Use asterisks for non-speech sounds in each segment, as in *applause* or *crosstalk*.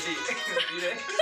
বেশি *laughs* ধীরে হে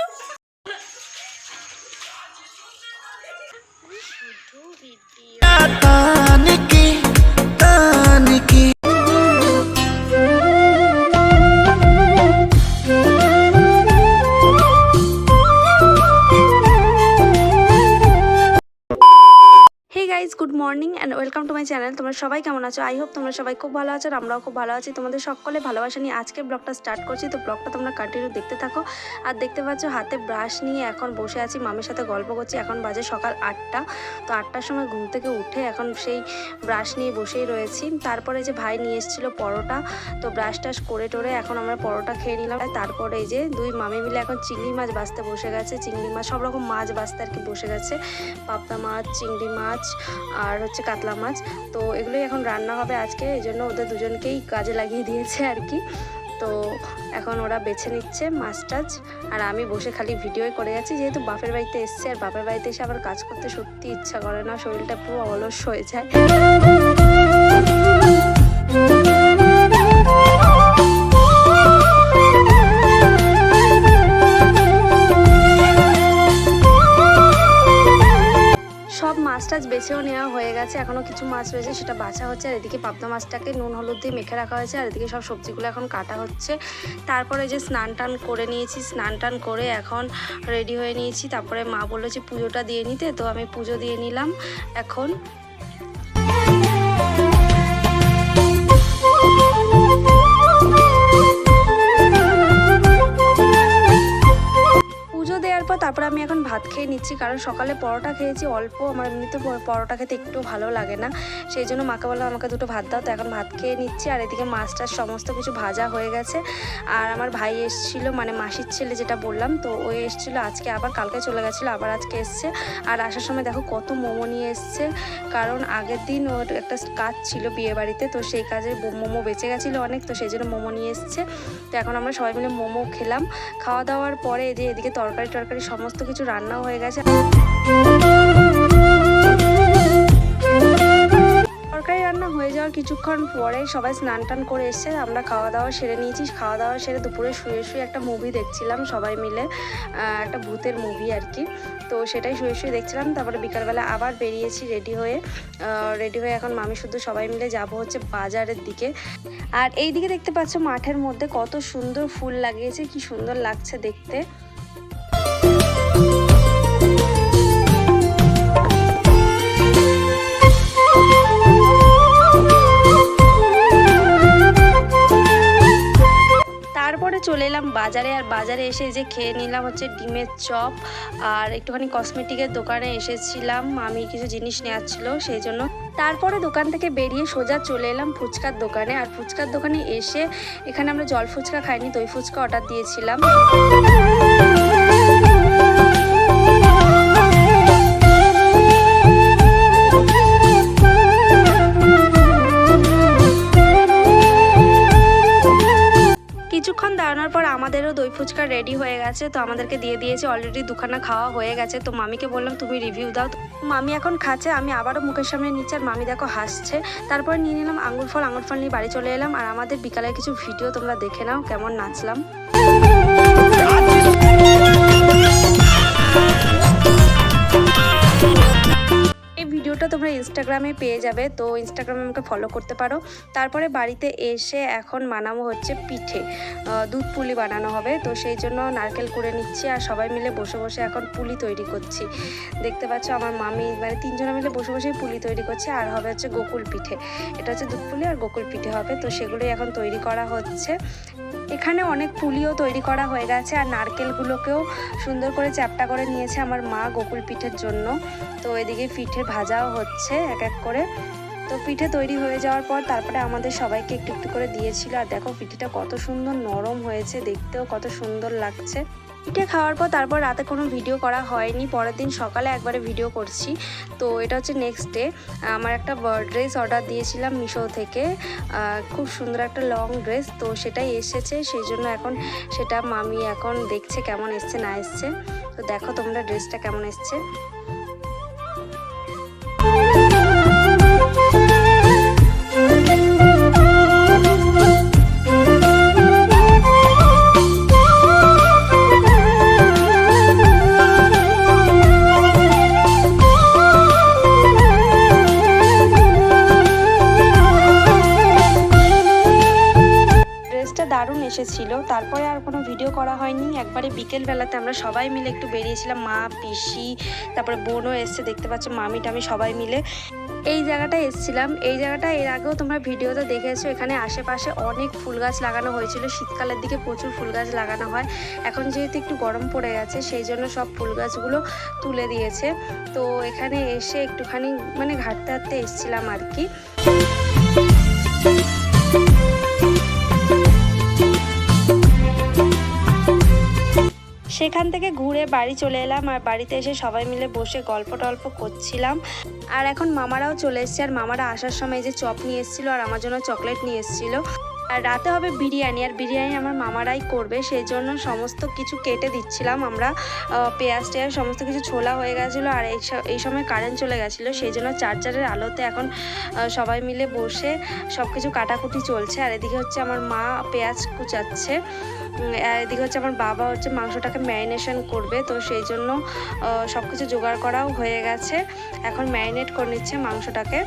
morning and welcome to my channel. তোমরা সবাই কেমন আছো? আই হোপ তোমরা সবাই খুব ভালো আছো আর আমরাও খুব ভালো আছি। তোমাদের সকলে ভালোবাসা নিয়ে আজকে ব্লগটা স্টার্ট করছি। তো ব্লগটা তোমরা কন্টিনিউ দেখতে থাকো। আর দেখতে পাচ্ছ হাতে ব্রাশ নিয়ে এখন বসে আছি। মামির সাথে গল্প করছি। এখন বাজে সকাল আটটা। তো আটটার সময় ঘুম থেকে উঠে এখন সেই ব্রাশ নিয়ে বসেই রয়েছি। তারপরে যে ভাই নিয়ে এসেছিল পরোটা। তো ব্রাশ টাশ করে টোরে এখন আমরা পরোটা খেয়ে নিলাম। তারপরে এই যে দুই মামি মিলে এখন চিংড়ি মাছ বাছতে বসে গেছে। চিংড়ি মাছ, সব রকম মাছ বাছতে আর কি বসে গেছে। পাবদা মাছ, চিংড়ি মাছ আর হচ্ছে কাতলা মাছ। তো এগুলোই এখন রান্না হবে আজকে, এই জন্য ওদের দুজনকেই কাজে লাগিয়ে দিয়েছে আর কি। তো এখন ওরা বেছে নিচ্ছে মাছ টাছ। আর আমি বসে খালি ভিডিওই করে যাচ্ছি যেহেতু বাপের বাড়িতে এসছে, আর বাপের বাড়িতে এসে আবার কাজ করতে সত্যি ইচ্ছা করে না, শরীরটা পুরো অলস হয়ে যায়। কিছু মাছ রয়েছে, সেটা বাছা হচ্ছে। আর এদিকে পাবদা মাছটাকে নুন, হলুদ দিয়ে মেখে রাখা হয়েছে, আর এদিকে সব সবজিগুলো এখন কাটা হচ্ছে। তারপরে যে স্নান টান করে নিয়েছি, স্নান টান করে এখন রেডি হয়ে নিয়েছি। তারপরে মা বলল যে পুজোটা দিয়ে নিতে, তো আমি পুজো দিয়ে নিলাম এখন। ভাত খেয়ে নিচ্ছি, কারণ সকালে পরোটা খেয়েছি, অল্প আমার এমনিতে পরোটা খেতে একটু ভালো লাগে না। সেই জন্য মাকে বললাম, আমাকে দুটো ভাত দাও, তো এখন ভাত খেয়ে নিচ্ছি, আর এদিকে মাছ টাছ সমস্ত কিছু ভাজা হয়ে গেছে। আর আমার ভাই এসেছিল মানে মাসির ছেলে যেটা বললাম, তো ও এসেছিল, আজকে আবার কালকে চলে গেছিল, আবার আজকে এসছে। আর আসার সময় দেখো কত মোমো নিয়ে এসছে, কারণ আগের দিন ওর একটা কাজ ছিল বিয়ে বাড়িতে তো সেই কাজে মোমো বেঁচে গেছিল অনেক, তো সেই জন্য মোমো নিয়ে এসছে। তো এখন আমরা সবাই মিলে মোমো খেলাম। খাওয়া দাওয়ার পরে যে এদিকে তরকারি টরকারি সমস্ত কিছু রান্নাও হয়ে গেছে। তরকারি রান্না হয়ে যাওয়ার কিছুক্ষণ পরে সবাই স্নান টান করে এসছে, আমরা খাওয়া দাওয়া সেরে নিয়েছি। খাওয়া দাওয়া সেরে দুপুরে শুয়ে শুয়ে একটা মুভি দেখছিলাম সবাই মিলে একটা ভূতের মুভি আর কি। তো সেটাই শুয়ে শুয়ে দেখছিলাম, তারপরে বিকালবেলা আবার বেরিয়েছি রেডি হয়ে। রেডি হয়ে এখন মামি শুধু সবাই মিলে যাব হচ্ছে বাজারের দিকে। আর এই দিকে দেখতে পাচ্ছ মাঠের মধ্যে কত সুন্দর ফুল লাগিয়েছে, কি সুন্দর লাগছে দেখতে। চলে এলাম বাজারে আর বাজারে এসে যে খেয়ে নিলাম হচ্ছে ডিমের চপ আর একটুখানি কসমেটিকের দোকানে এসেছিলাম। আমি কিছু জিনিস নেওয়ার ছিল, সেই জন্য। তারপরে দোকান থেকে বেরিয়ে সোজা চলে এলাম ফুচকার দোকানে। আর ফুচকার দোকানে এসে এখানে আমরা জল ফুচকা খাইনি, দই ফুচকা অর্ডার দিয়েছিলাম। ফুচকা রেডি হয়ে গেছে, তো আমাদেরকে দিয়ে দিয়েছে অলরেডি দুখানা খাওয়া হয়ে গেছে। তো মামিকে বললাম, তুমি রিভিউ দাও। মামি এখন খাচ্ছে, আমি আবারও মুখের সামনে নিচ্ছে, আর মামি দেখো হাসছে। তারপর নিয়ে নিলাম আঙুর ফল আঙুর ফল নিয়ে বাড়ি চলে এলাম, আর আমাদের বিকালের কিছু ভিডিও তোমরা দেখে নাও, কেমন নাচলাম। ভিডিওটা তোমরা ইনস্টাগ্রামে পেয়ে যাবে, তো ইনস্টাগ্রামে আমাকে ফলো করতে পারো। তারপরে বাড়িতে এসে এখন বানাবো হচ্ছে পিঠে। দুধ পুলি বানানো হবে, তো সেই জন্য নারকেল করে নিচ্ছি আর সবাই মিলে বসে বসে এখন পুলি তৈরি করছি। দেখতে পাচ্ছ আমার মামি মানে তিনজনে মিলে বসে বসে পুলি তৈরি করছে, আর হবে হচ্ছে গোকুল পিঠে। এটা হচ্ছে দুধ পুলি আর গোকুল পিঠে হবে, তো সেগুলোই এখন তৈরি করা হচ্ছে। এখানে অনেক পুলিও তৈরি করা হয়ে গেছে আর নারকেলগুলোকেও সুন্দর করে চ্যাপটা করে নিয়েছে আমার মা গোকুল পিঠের জন্য। তো এদিকে পিঠে ভাজাও হচ্ছে এক এক করে। তো পিঠে তৈরি হয়ে যাওয়ার পর তারপরে আমাদের সবাইকে একটু একটু করে দিয়েছিল। আর দেখো পিঠেটা কত সুন্দর নরম হয়েছে, দেখতেও কত সুন্দর লাগছে। পিঠে খাওয়ার পর তারপর রাতে কোনো ভিডিও করা হয়নি। পরের দিন সকালে একবারে ভিডিও করছি। তো এটা হচ্ছে নেক্সট ডে আমার একটা ড্রেস অর্ডার দিয়েছিলাম মিশো থেকে। খুব সুন্দর একটা লং ড্রেস তো সেটাই এসেছে। সেই জন্য এখন সেটা মামি এখন দেখছে কেমন এসছে, না এসছে। তো দেখো তোমরা ড্রেসটা কেমন এসছে। ছিল তারপরে আর কোনো ভিডিও করা হয়নি। একবারে বিকেলবেলাতে আমরা সবাই মিলে একটু বেরিয়েছিলাম, মা, পিসি, তারপরে বোনও এসছে, দেখতে পাচ্ছ, মামি টামি সবাই মিলে। এই জায়গাটায় এসেছিলাম। এই জায়গাটা এর আগেও তোমরা ভিডিওতে দেখেছ, এখানে আশেপাশে অনেক ফুল গাছ লাগানো হয়েছিল। শীতকালের দিকে প্রচুর ফুল গাছ লাগানো হয়। এখন যেহেতু একটু গরম পড়ে গেছে, সেই জন্য সব ফুল গাছগুলো তুলে দিয়েছে। তো এখানে এসে একটুখানি মানে ঘাটতে হাঁটতে এসেছিলাম আর কি। সেখান থেকে ঘুরে বাড়ি চলে এলাম আর বাড়িতে এসে সবাই মিলে বসে গল্প টল্প করছিলাম। আর এখন মামারাও চলে এসছে, আর মামারা আসার সময় যে চপ নিয়ে এসেছিল আর আমার জন্য চকলেট নিয়ে এসেছিল। আর রাতে হবে বিরিয়ানি, আর বিরিয়ানি আমার মামারাই করবে, সেই জন্য সমস্ত কিছু কেটে দিচ্ছিলাম আমরা। পেঁয়াজ টেয়াজ সমস্ত কিছু ছোলা হয়ে গেছিল আর এই সময় কারেন্ট চলে গেছিল, সেই জন্য চার্জারের আলোতে এখন সবাই মিলে বসে সব কিছু কাটাকুটি চলছে। আর এদিকে হচ্ছে আমার মা পেঁয়াজ কুচাচ্ছে। এদিকে হচ্ছে আমার বাবা হচ্ছে মাংসটাকে ম্যারিনেশন করবে, তো সেই জন্য সব কিছু জোগাড় করাও হয়ে গেছে। এখন ম্যারিনেট করে নিচ্ছে মাংসটাকে।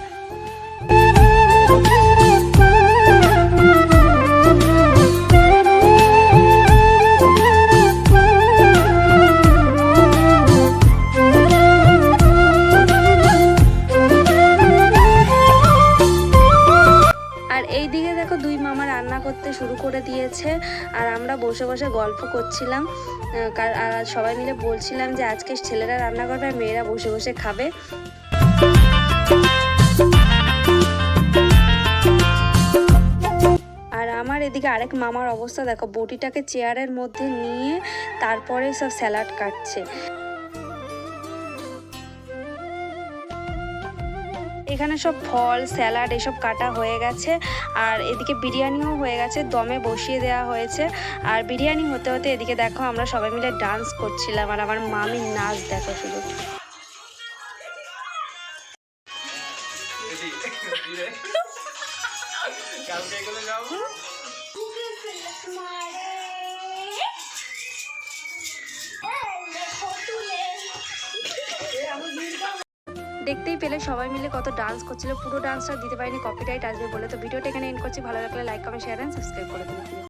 বসে বসে গল্প করছিলাম কার- আর সবাই মিলে বলছিলাম যে আজকে ছেলেরা রান্না করবে আর মেয়েরা বসে বসে খাবে। আমার এদিকে আরেক মামার অবস্থা, দেখো, বটিটাকে চেয়ারের মধ্যে নিয়ে তারপরে সব স্যালাড কাটছে। এখানে সব ফল, স্যালাড এসব কাটা হয়ে গেছে। আর এদিকে বিরিয়ানিও হয়ে গেছে, দমে বসিয়ে দেওয়া হয়েছে। আর বিরিয়ানি হতে হতে এদিকে দেখো আমরা সবাই মিলে ডান্স করছিলাম আর আমার মামির নাচ দেখো শুধু। দেখতেই পেলে সবাই মিলে কত ডান্স করছিল। পুরো ডান্সটা দিতে পারিনি কপিরাইট আসবে বলে। তো ভিডিওটা এখানে এন্ড করছি। ভালো লাগলে like comment share and subscribe করে দিন